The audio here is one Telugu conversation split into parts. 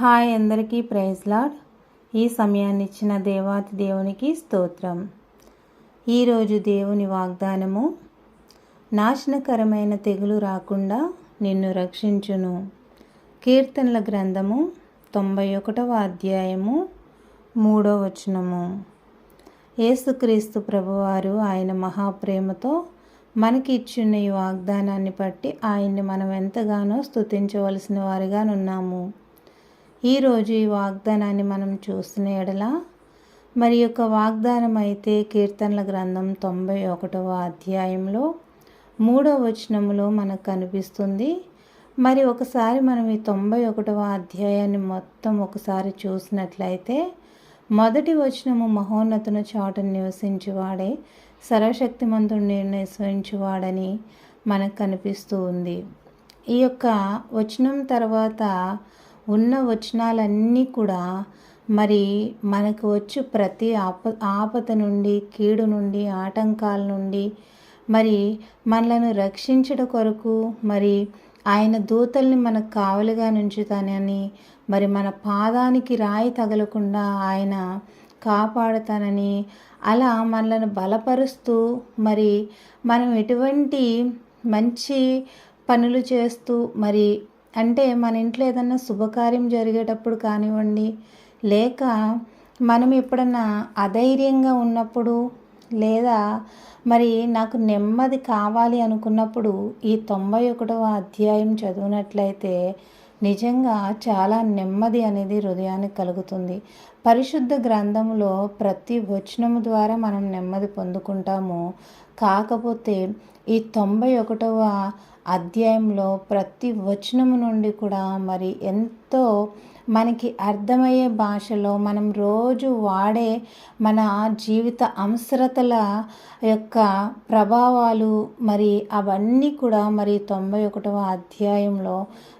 హాయ్ అందరికీ ప్రైజ్ లాడ్. ఈ సమయాన్ని ఇచ్చిన దేవాతి దేవునికి స్తోత్రం. ఈరోజు దేవుని వాగ్దానము నాశనకరమైన తెగులు రాకుండా నిన్ను రక్షించును. కీర్తనల గ్రంథము తొంభై ఒకటవ అధ్యాయము మూడో వచనము. యేసుక్రీస్తు ప్రభువారు ఆయన మహాప్రేమతో మనకి ఇచ్చిన ఈ వాగ్దానాన్ని బట్టి ఆయన్ని మనం ఎంతగానో స్తుతించవలసిన వారిగానున్నాము. ఈరోజు ఈ వాగ్దానాన్ని మనం చూసిన ఎడల మరి యొక్క వాగ్దానం అయితే కీర్తనల గ్రంథం తొంభై ఒకటవ అధ్యాయంలో మూడవ వచనములో మనకు కనిపిస్తుంది. మరి ఒకసారి మనం ఈ తొంభై ఒకటవ అధ్యాయాన్ని మొత్తం ఒకసారి చూసినట్లయితే మొదటి వచనము మహోన్నతున చాటును నివసించువాడే సర్వశక్తిమంతుడు నిర్ణయించువాడని మనకు కనిపిస్తూ ఉంది. ఈ యొక్క వచనం తర్వాత ఉన్న వచనాలన్నీ కూడా మరి మనకు వచ్చు ప్రతి ఆప ఆపద నుండి కీడు నుండి ఆటంకాల నుండి మరి మనలను రక్షించడం కొరకు మరి ఆయన దూతల్ని మనకు కావలిగా నుంచుతానని మరి మన పాదానికి రాయి తగలకుండా ఆయన కాపాడుతానని అలా మనలను బలపరుస్తూ మరి మనం ఎటువంటి మంచి పనులు చేస్తూ మరి అంటే మన ఇంట్లో ఏదన్నా శుభకార్యం జరిగేటప్పుడు కానివ్వండి లేక మనం ఎప్పుడన్నా అధైర్యంగా ఉన్నప్పుడు లేదా మరి నాకు నెమ్మది కావాలి అనుకున్నప్పుడు ఈ తొంభై ఒకటవ అధ్యాయం చదివినట్లయితే నిజంగా చాలా నెమ్మది అనేది హృదయానికి కలుగుతుంది. పరిశుద్ధ గ్రంథంలో ప్రతి వచనము ద్వారా మనం నెమ్మది పొందుకుంటాము. కాకపోతే ఈ తొంభై ఒకటవ అధ్యాయంలో ప్రతి వచనము నుండి కూడా మరి ఎంతో మనకి అర్థమయ్యే భాషలో మనం రోజు వాడే మన జీవిత అవసరతల యొక్క ప్రభావాలు మరి అవన్నీ కూడా మరి తొంభై ఒకటవ అధ్యాయంలో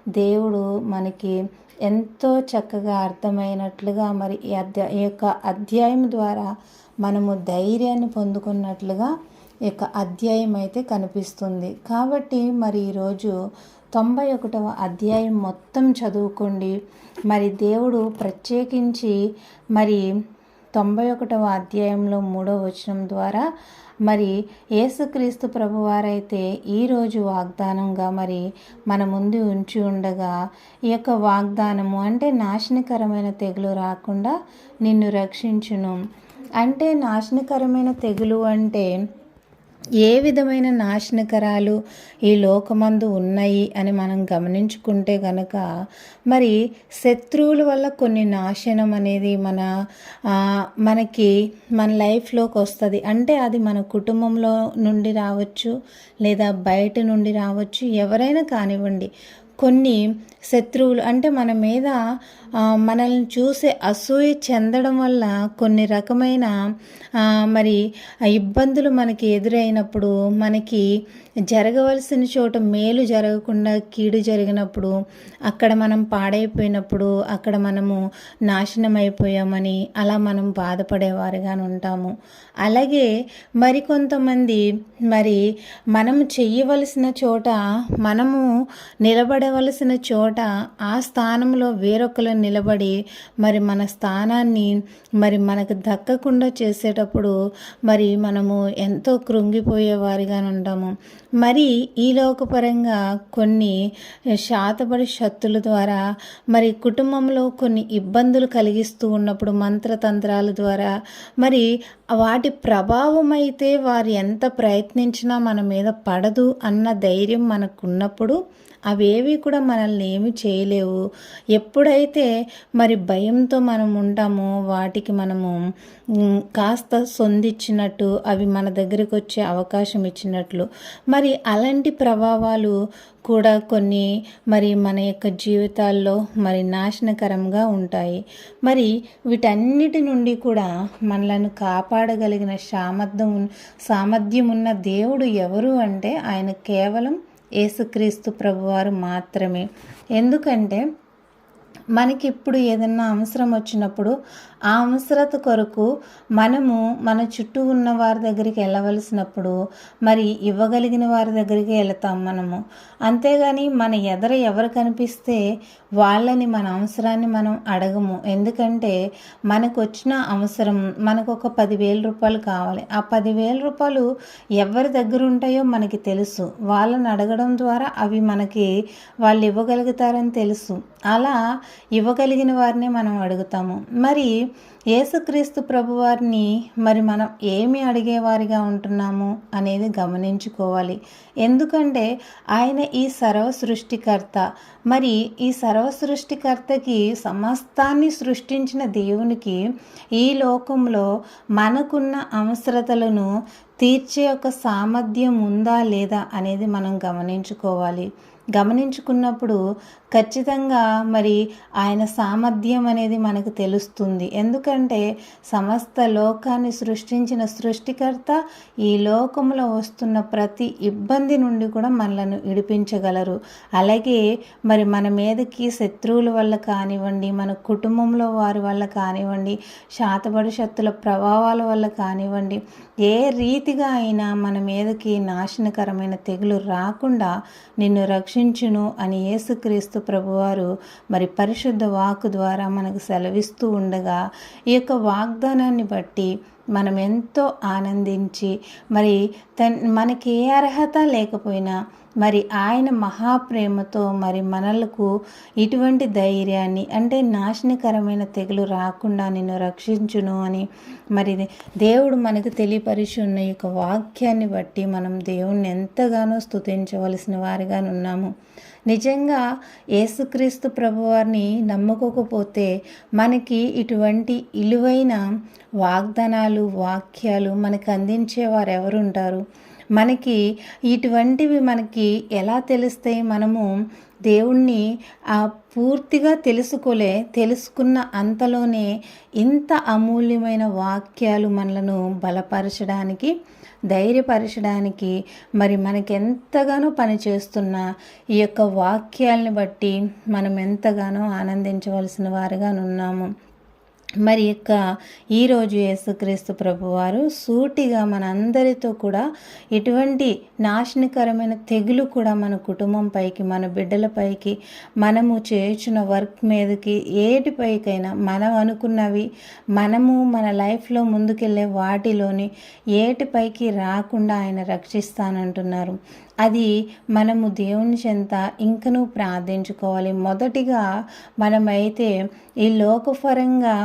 దేవుడు మనకి ఎంతో చక్కగా అర్థమైనట్లుగా మరి ఈ అధ్యా ఈ యొక్క అధ్యాయం ద్వారా మనము ధైర్యాన్ని పొందుకున్నట్లుగా ఈ యొక్క అధ్యాయం అయితే కనిపిస్తుంది. కాబట్టి మరి ఈరోజు తొంభై ఒకటవ అధ్యాయం మొత్తం చదువుకోండి. మరి దేవుడు ప్రత్యేకించి మరి తొంభై ఒకటవ అధ్యాయంలో మూడో వచనం ద్వారా మరి యేసుక్రీస్తు ప్రభువారైతే ఈరోజు వాగ్దానంగా మరి మన ముందు ఉంచి ఉండగా ఈ యొక్క వాగ్దానము అంటే నాశనకరమైన తెగులు రాకుండా నిన్ను రక్షించును. అంటే నాశనకరమైన తెగులు అంటే ఏ విధమైన నాశనకరాలు ఈ లోకమందు ఉన్నాయి అని మనం గమనించుకుంటే గనక మరి శత్రువుల వల్ల కొన్ని నాశనం అనేది మన మనకి మన లైఫ్లోకి వస్తుంది. అంటే అది మన కుటుంబంలో నుండి రావచ్చు లేదా బయట నుండి రావచ్చు ఎవరైనా కానివ్వండి. కొన్ని శత్రువులు అంటే మన మీద మనల్ని చూసే అసూయ చెందడం వల్ల కొన్ని రకమైన మరి ఇబ్బందులు మనకి ఎదురైనప్పుడు మనకి జరగవలసిన చోట మేలు జరగకుండా కీడు జరిగినప్పుడు అక్కడ మనం పాడైపోయినప్పుడు అక్కడ మనము నాశనం అయిపోయామని అలా మనం బాధపడేవారుగానే ఉంటాము. అలాగే మరికొంతమంది మరి మనము చెయ్యవలసిన చోట మనము నిలబడవలసిన చోట ఆ స్థానంలో వేరొకరు నిలబడి మరి మన స్థానాన్ని మరి మనకు దక్కకుండా చేసేటప్పుడు మరి మనము ఎంతో కృంగిపోయేవారిగానే ఉంటాము. మరి ఈ లోకపరంగా కొన్ని శాతపడి శక్తుల ద్వారా మరి కుటుంబంలో కొన్ని ఇబ్బందులు కలిగిస్తూ ఉన్నప్పుడు మంత్రతంత్రాల ద్వారా మరి వాటి ప్రభావం అయితే వారు ఎంత ప్రయత్నించినా మన మీద పడదు అన్న ధైర్యం మనకున్నప్పుడు అవేవి కూడా మనల్ని ఏమి చేయలేవు. ఎప్పుడైతే మరి భయంతో మనం ఉంటామో వాటికి మనము కాస్త సొందిచ్చినట్టు అవి మన దగ్గరికి వచ్చే అవకాశం ఇచ్చినట్లు. మరి అలాంటి ప్రభావాలు కూడా కొన్ని మరి మన యొక్క జీవితాల్లో మరి నాశనకరంగా ఉంటాయి. మరి వీటన్నిటి నుండి కూడా మనలను కాపాడగలిగిన సామర్థ్యం సామర్థ్యం ఉన్న దేవుడు ఎవరు అంటే ఆయన కేవలం యేసుక్రీస్తు ప్రభువారు మాత్రమే. ఎందుకంటే మనకి ఇప్పుడు ఏదన్నా అవసరం వచ్చినప్పుడు ఆ అవసరత కొరకు మనము మన చుట్టూ ఉన్న వారి దగ్గరికి వెళ్ళవలసినప్పుడు మరి ఇవ్వగలిగిన వారి దగ్గరికి వెళతాం మనము. అంతేగాని మన ఎదర ఎవరు కనిపిస్తే వాళ్ళని మన అవసరాన్ని మనం అడగము. ఎందుకంటే మనకు వచ్చిన అవసరం మనకు ఒక పదివేల రూపాయలు కావాలి. ఆ పదివేల రూపాయలు ఎవరి దగ్గర ఉంటాయో మనకి తెలుసు. వాళ్ళని అడగడం ద్వారా అవి మనకి వాళ్ళు ఇవ్వగలుగుతారని తెలుసు. అలా ఇవ్వగలిగిన వారినే మనం అడుగుతాము. మరి యేసుక్రీస్తు ప్రభువారిని మరి మనం ఏమి అడిగేవారిగా ఉంటున్నాము అనేది గమనించుకోవాలి. ఎందుకంటే ఆయన ఈ సర్వ సృష్టికర్త. మరి ఈ సర్వ సృష్టికర్తకి సమస్తాన్ని సృష్టించిన దేవునికి ఈ లోకంలో మనకున్న అవసరతలను తీర్చే ఒక సామర్థ్యం ఉందా లేదా అనేది మనం గమనించుకోవాలి. గమనించుకున్నప్పుడు ఖచ్చితంగా మరి ఆయన సామర్థ్యం అనేది మనకు తెలుస్తుంది. ఎందుకంటే సమస్త లోకాన్ని సృష్టించిన సృష్టికర్త ఈ లోకంలో వస్తున్న ప్రతి ఇబ్బంది నుండి కూడా మనలను విడిపించగలరు. అలాగే మరి మన మీదకి శత్రువుల వల్ల కానివ్వండి మన కుటుంబంలో వారి వల్ల కానివ్వండి శాతబడి శక్తుల ప్రభావాల వల్ల కానివ్వండి ఏ రీతి పూర్తిగా అయినా మన మీదకి నాశనకరమైన తెగులు రాకుండా నిన్ను రక్షించును అని యేసుక్రీస్తు ప్రభువారు మరి పరిశుద్ధ వాక్ ద్వారా మనకు సెలవిస్తూ ఉండగా ఈ యొక్క వాగ్దానాన్ని బట్టి మనం ఎంతో ఆనందించి మరి తన్ మనకి ఏ అర్హత లేకపోయినా మరి ఆయన మహాప్రేమతో మరి మనలకు ఇటువంటి ధైర్యాన్ని అంటే నాశనకరమైన తెగులు రాకుండా నిన్ను రక్షించును అని మరి దేవుడు మనకు తెలియపరిచి ఉన్న యొక్క వాక్యాన్ని బట్టి మనం దేవుణ్ణి ఎంతగానో స్తుతించవలసిన వారిగా ఉన్నాము. నిజంగా యేసుక్రీస్తు ప్రభువారిని నమ్ముకోకపోతే మనకి ఇటువంటి ఇలువైన వాగ్దానాలు వాక్యాలు మనకు అందించేవారు ఎవరుంటారు? మనకి ఇటువంటివి మనకి ఎలా తెలుస్తాయి? మనము దేవుణ్ణి ఆ పూర్తిగా తెలుసుకోలే తెలుసుకున్న అంతలోనే ఇంత అమూల్యమైన వాక్యాలు మనలను బలపరచడానికి ధైర్యపరచడానికి మరి మనకెంతగానో పనిచేస్తున్న ఈ యొక్క వాక్యాలను బట్టి మనం ఎంతగానో ఆనందించవలసిన వారుగా ఉన్నాము మరి యొక్క ఈరోజు యేసుక్రీస్తు ప్రభువారు సూటిగా మన అందరితో కూడా ఎటువంటి నాశనకరమైన తెగులు కూడా మన కుటుంబం పైకి మన బిడ్డలపైకి మనము చేయుచున్న వర్క్ మీదకి ఏటిపైకైనా మనం అనుకున్నవి మనము మన లైఫ్లో ముందుకెళ్ళే వాటిలోని ఏటిపైకి రాకుండా ఆయన రక్షిస్తానంటున్నారు. అది మనము దేవుని చెంత ఇంకనూ ప్రార్థించుకోవాలి. మొదటిగా మనమైతే ఈ లోకపరంగా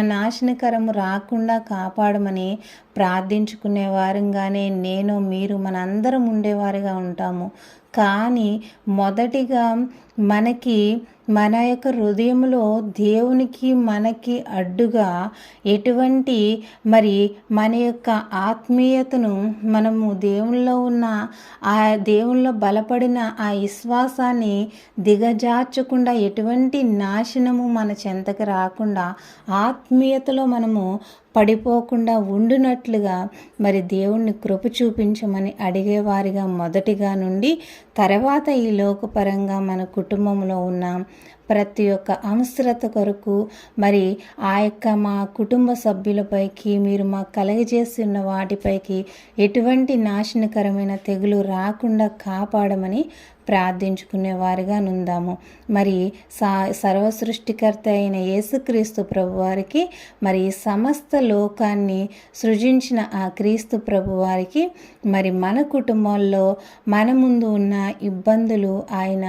నాశనకరము రాకుండా కాపాడమని ప్రార్థించుకునే వారంగానే నేను మీరు మనందరం ఉండేవారుగా ఉంటాము. కానీ మొదటిగా మనకి మన యొక్క హృదయంలో దేవునికి మనకి అడ్డుగా ఎటువంటి మరి మన యొక్క ఆత్మీయతను మనము దేవుల్లో ఉన్న ఆ దేవుల్లో బలపడిన ఆ విశ్వాసాన్ని దిగజార్చకుండా ఎటువంటి నాశనము మన చెంతకు రాకుండా ఆత్మీయతలో మనము పడిపోకుండా ఉండునట్లుగా మరి దేవుణ్ణి కృప చూపించమని అడిగేవారిగా మొదటిగా నుండి తర్వాత ఈ లోకపరంగా మన కుటుంబంలో ఉన్న ప్రతి ఒక్క అవసరత కొరకు మరి ఆ యొక్క మా కుటుంబ సభ్యులపైకి మీరు మాకు కలగజేస్తున్న వాటిపైకి ఎటువంటి నాశనకరమైన తెగులు రాకుండా కాపాడమని ప్రార్థించుకునేవారుగా నుందాము మరి సా సర్వసృష్టికర్త అయిన యేసుక్రీస్తు ప్రభువారికి మరి సమస్త లోకాన్ని సృజించిన ఆ క్రీస్తు ప్రభువారికి మరి మన కుటుంబంలో మన ముందు ఉన్న ఇబ్బందులు ఆయన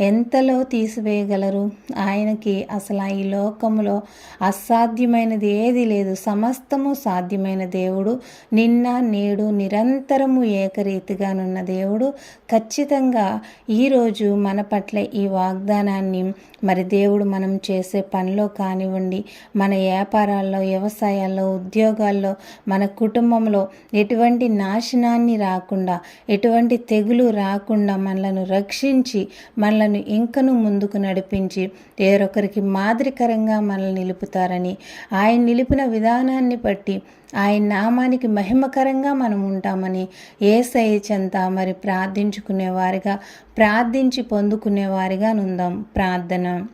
ఎంతలో తీసివేయగలరు? ఆయనకి అసలు ఈ లోకంలో అసాధ్యమైనది ఏది లేదు. సమస్తము సాధ్యమైన దేవుడు నిన్న నేడు నిరంతరము ఏకరీతిగానున్న దేవుడు ఖచ్చితంగా ఈరోజు మన పట్ల ఈ వాగ్దానాన్ని మరి దేవుడు మనం చేసే పనిలో కానివ్వండి మన వ్యాపారాల్లో వ్యవసాయాల్లో ఉద్యోగాల్లో మన కుటుంబంలో ఎటువంటి నాశనాన్ని రాకుండా ఎటువంటి తెగులు రాకుండా మనలను రక్షించి మనలను ఇంకను ముందుకు నడిపించి వేరొకరికి మాదిరికరంగా మనల్ని నిలుపుతారని ఆయన నిలిపిన విధానాన్ని బట్టి ఆయన నామానికి మహిమకరంగా మనం ఉంటామని ఏసై చెంత మరి ప్రార్థించుకునేవారిగా ప్రార్థించి పొందుకునేవారిగా నుందాం ప్రార్థన.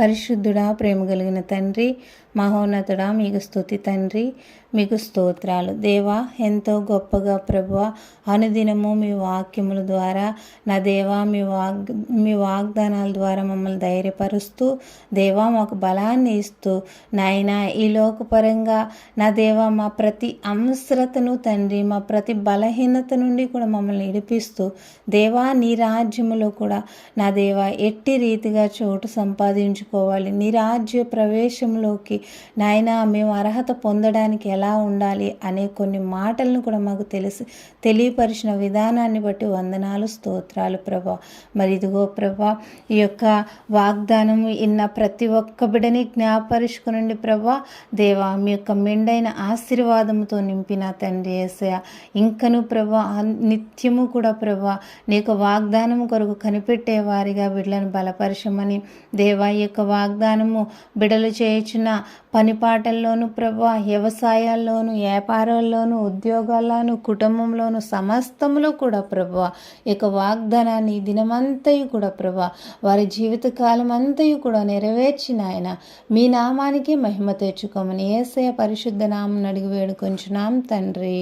పరిశుద్ధుడా ప్రేమ కలిగిన తండ్రి మహోన్నతుడా మీకు స్తుతి తండ్రి మీకు స్తోత్రాలు. దేవా ఎంతో గొప్పగా ప్రభువ అనుదినము మీ వాక్యముల ద్వారా నా దేవా మీ వాగ్ మీ వాగ్దానాల ద్వారా మమ్మల్ని ధైర్యపరుస్తూ దేవా మాకు బలాన్ని ఇస్తూ నాయన ఈ లోకపరంగా నా దేవా మా ప్రతి అంశ్రతను తండ్రి మా ప్రతి బలహీనత నుండి కూడా మమ్మల్ని ఇడిపిస్తూ దేవా నీ రాజ్యములో కూడా నా దేవా ఎట్టి రీతిగా చోటు సంపాదించుకోవాలి. నీ రాజ్య ప్రవేశంలోకి నాయన మేము అర్హత పొందడానికి ఎలా ఉండాలి అనే కొన్ని మాటలను కూడా మాకు తెలిసి. తెలియపరిచిన విధానాన్ని బట్టి వందనాలు స్తోత్రాలు ప్రభా. మరి ఇదిగో ప్రభా ఈ యొక్క వాగ్దానం ఇన్న ప్రతి ఒక్క బిడని జ్ఞాపరుచుకునండి ప్రభా. దేవా మీ యొక్క మెండైన ఆశీర్వాదంతో నింపిన తండ్రి ఏసయ ఇంకను ప్రభా నిత్యము కూడా ప్రభా నీ యొక్క వాగ్దానము కొరకు కనిపెట్టే వారిగా బిడ్డలను బలపరచమని దేవా ఈ యొక్క వాగ్దానము బిడలు చేయుచున్న పనిపాటల్లోనూ ప్రభా వ్యవసాయాల్లోను వ్యాపారాల్లోనూ ఉద్యోగాల్లోను కుటుంబంలోను సమస్తంలో కూడా ప్రభా ఇక యొక్క వాగ్దానాన్ని దినమంతయు కూడా ప్రభా వారి జీవితకాలం అంతయు కూడా నెరవేర్చిన ఆయన మీ నామానికి మహిమ తెచ్చుకోమని ఏసయ పరిశుద్ధ నామం అడిగి వేడుకొంచున్నాం తండ్రి.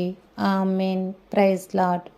ఆమెన్. Praise lot